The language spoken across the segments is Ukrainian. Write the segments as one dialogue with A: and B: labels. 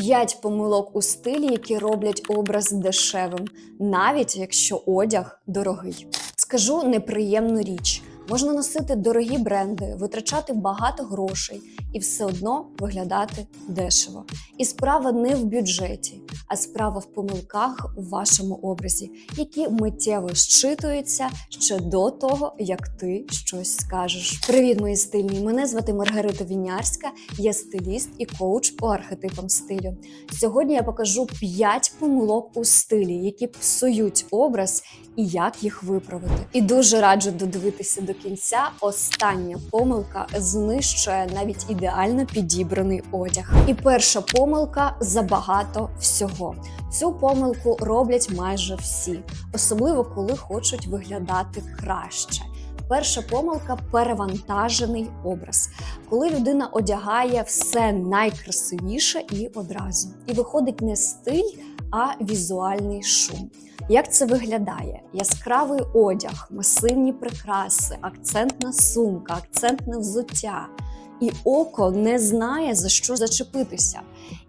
A: П'ять помилок у стилі, які роблять образ дешевим, навіть якщо одяг дорогий. Скажу неприємну річ. Можна носити дорогі бренди, витрачати багато грошей і все одно виглядати дешево. І справа не в бюджеті, а справа в помилках у вашому образі, які миттєво щитуються ще до того, як ти щось скажеш. Привіт, мої стильні! Мене звати Маргарита Вінярська, я стиліст і коуч по архетипам стилю. Сьогодні я покажу 5 помилок у стилі, які псують образ і як їх виправити. І дуже раджу додивитися до кінця. Остання помилка знищує навіть ідеально підібраний одяг. І перша помилка забагато всього. Цю помилку роблять майже всі, особливо коли хочуть виглядати краще. Перша помилка перевантажений образ, коли людина одягає все найкрасивіше і одразу. І виходить не стиль, а візуальний шум. Як це виглядає? Яскравий одяг, масивні прикраси, акцентна сумка, акцентне взуття. І око не знає за що зачепитися.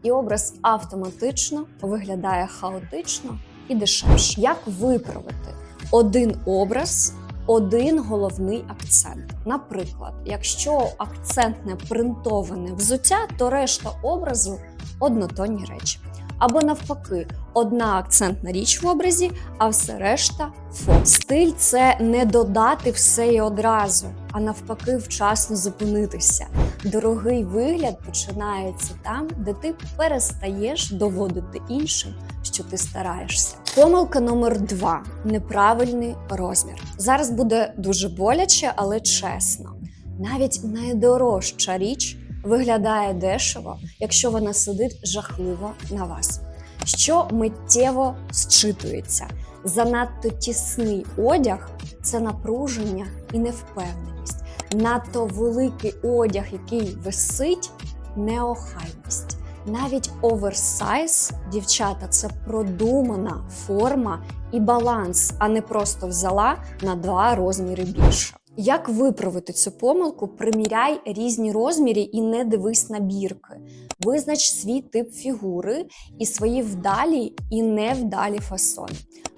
A: І образ автоматично виглядає хаотично і дешевше. Як виправити один образ, один головний акцент? Наприклад, якщо акцентне принтоване взуття, то решта образу однотонні речі. Або навпаки, одна акцентна річ в образі, а все решта фон. Стиль це не додати все і одразу, а навпаки, вчасно зупинитися. Дорогий вигляд починається там, де ти перестаєш доводити іншим, що ти стараєшся. Помилка номер два неправильний розмір. Зараз буде дуже боляче, але чесно. Навіть найдорожча річ виглядає дешево, якщо вона сидить жахливо на вас. Що миттєво зчитується. Занадто тісний одяг це напруження і невпевненість. Надто великий одяг, який висить, неохайність. Навіть оверсайз, дівчата, це продумана форма і баланс, а не просто взяла на два розміри більше. Як виправити цю помилку? Приміряй різні розміри і не дивись на бірки. Визнач свій тип фігури і свої вдалі і невдалі фасони.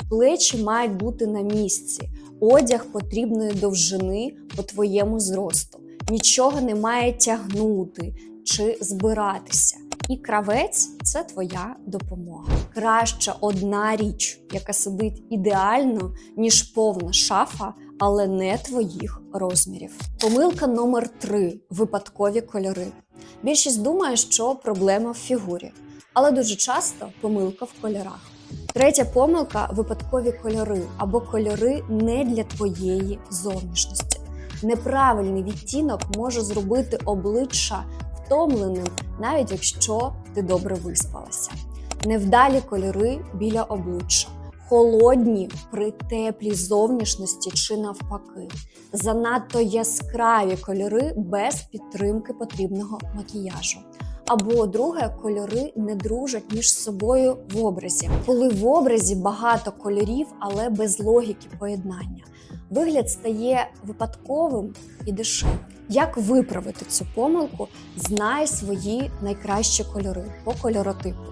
A: Плечі мають бути на місці, одяг потрібної довжини по твоєму зросту. Нічого не має тягнути чи збиратися. І кравець це твоя допомога. Краще одна річ, яка сидить ідеально, ніж повна шафа, але не твоїх розмірів. Помилка номер три випадкові кольори. Більшість думає, що проблема в фігурі, але дуже часто помилка в кольорах. Третя помилка випадкові кольори або кольори не для твоєї зовнішності. Неправильний відтінок може зробити обличчя втомленим, навіть якщо ти добре виспалася. Невдалі кольори біля обличчя, холодні при теплій зовнішності чи навпаки, занадто яскраві кольори без підтримки потрібного макіяжу. Або друге, кольори не дружать між собою в образі, коли в образі багато кольорів, але без логіки поєднання. Вигляд стає випадковим і дешевим. Як виправити цю помилку? Знай свої найкращі кольори по кольоротипу.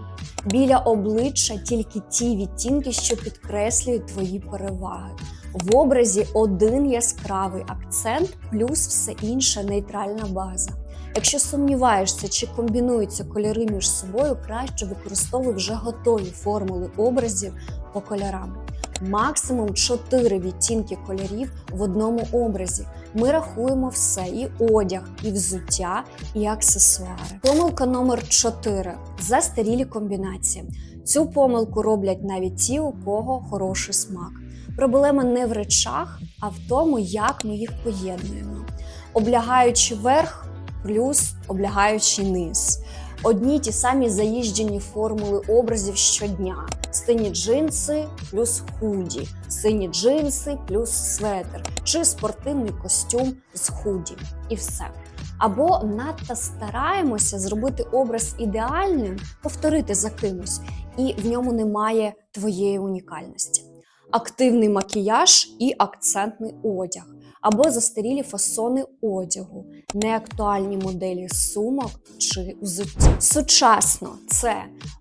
A: Біля обличчя тільки ті відтінки, що підкреслюють твої переваги. В образі один яскравий акцент, плюс все інше нейтральна база. Якщо сумніваєшся, чи комбінуються кольори між собою, краще використовуй вже готові формули образів по кольорам. Максимум 4 відтінки кольорів в одному образі. Ми рахуємо все: і одяг, і взуття, і аксесуари. Помилка номер 4 застарілі комбінації. Цю помилку роблять навіть ті, у кого хороший смак. Проблема не в речах, а в тому, як ми їх поєднуємо. Облягаючи верх плюс облягаючий низ. Одні ті самі заїжджені формули образів щодня: сині джинси плюс худі, сині джинси плюс светр, чи спортивний костюм з худі, і все. Або надто стараємося зробити образ ідеальним, повторити за кимось, і в ньому немає твоєї унікальності. Активний макіяж і акцентний одяг. або застарілі фасони одягу, неактуальні моделі сумок чи взуття. Сучасно це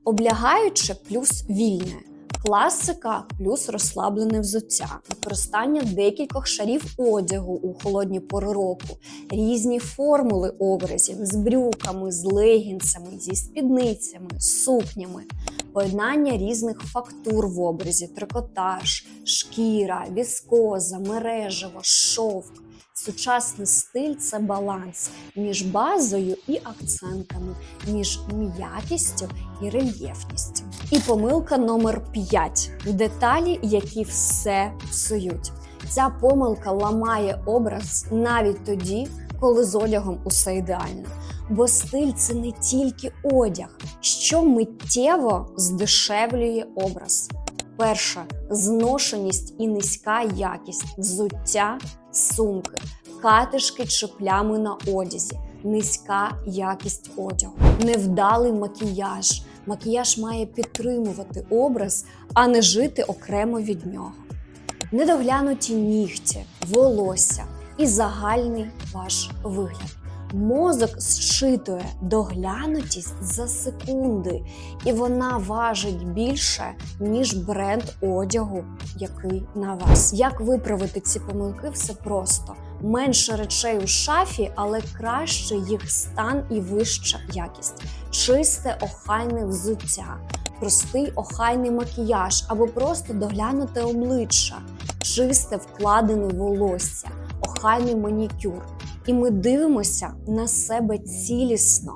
A: облягаюче плюс вільне. Класика плюс розслаблене взуття, використання декількох шарів одягу у холодні пори року, різні формули образів з брюками, з легінцями, зі спідницями, сукнями, поєднання різних фактур в образі, трикотаж, шкіра, віскоза, мережево, шовк. Сучасний стиль це баланс між базою і акцентами, між м'якістю і рельєфністю. І помилка номер 5 деталі, які все псують. Ця помилка ламає образ навіть тоді, коли з одягом усе ідеально. Бо стиль це не тільки одяг, що миттєво здешевлює образ. Перша зношеність і низька якість взуття, сумки, катишки чи плями на одязі, низька якість одягу, невдалий макіяж. Макіяж має підтримувати образ, а не жити окремо від нього. Недоглянуті нігті, волосся і загальний ваш вигляд. Мозок зчитує доглянутість за секунди, і вона важить більше, ніж бренд одягу, який на вас. Як виправити ці помилки? Все просто. Менше речей у шафі, але краще їх стан і вища якість. Чисте охайне взуття, простий охайний макіяж або просто доглянуте обличчя, чисте вкладене волосся, охайний манікюр. І ми дивимося на себе цілісно.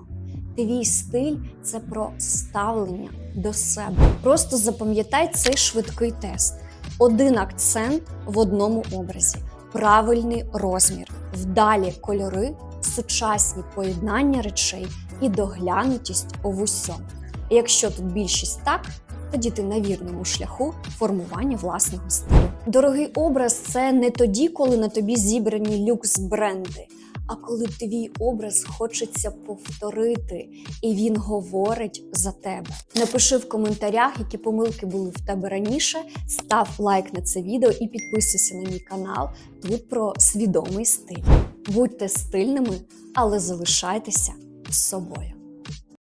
A: Твій стиль це про ставлення до себе. Просто запам'ятай цей швидкий тест: один акцент в одному образі, правильний розмір, вдалі кольори, сучасні поєднання речей і доглянутість у всьому. І якщо тут більшість так, тоді ти на вірному шляху формування власного стилю. Дорогий образ це не тоді, коли на тобі зібрані люкс бренди. А коли твій образ хочеться повторити, і він говорить за тебе. Напиши в коментарях, які помилки були в тебе раніше. Став лайк на це відео і підписуйся на мій канал. Тут про свідомий стиль. Будьте стильними, але залишайтеся з собою.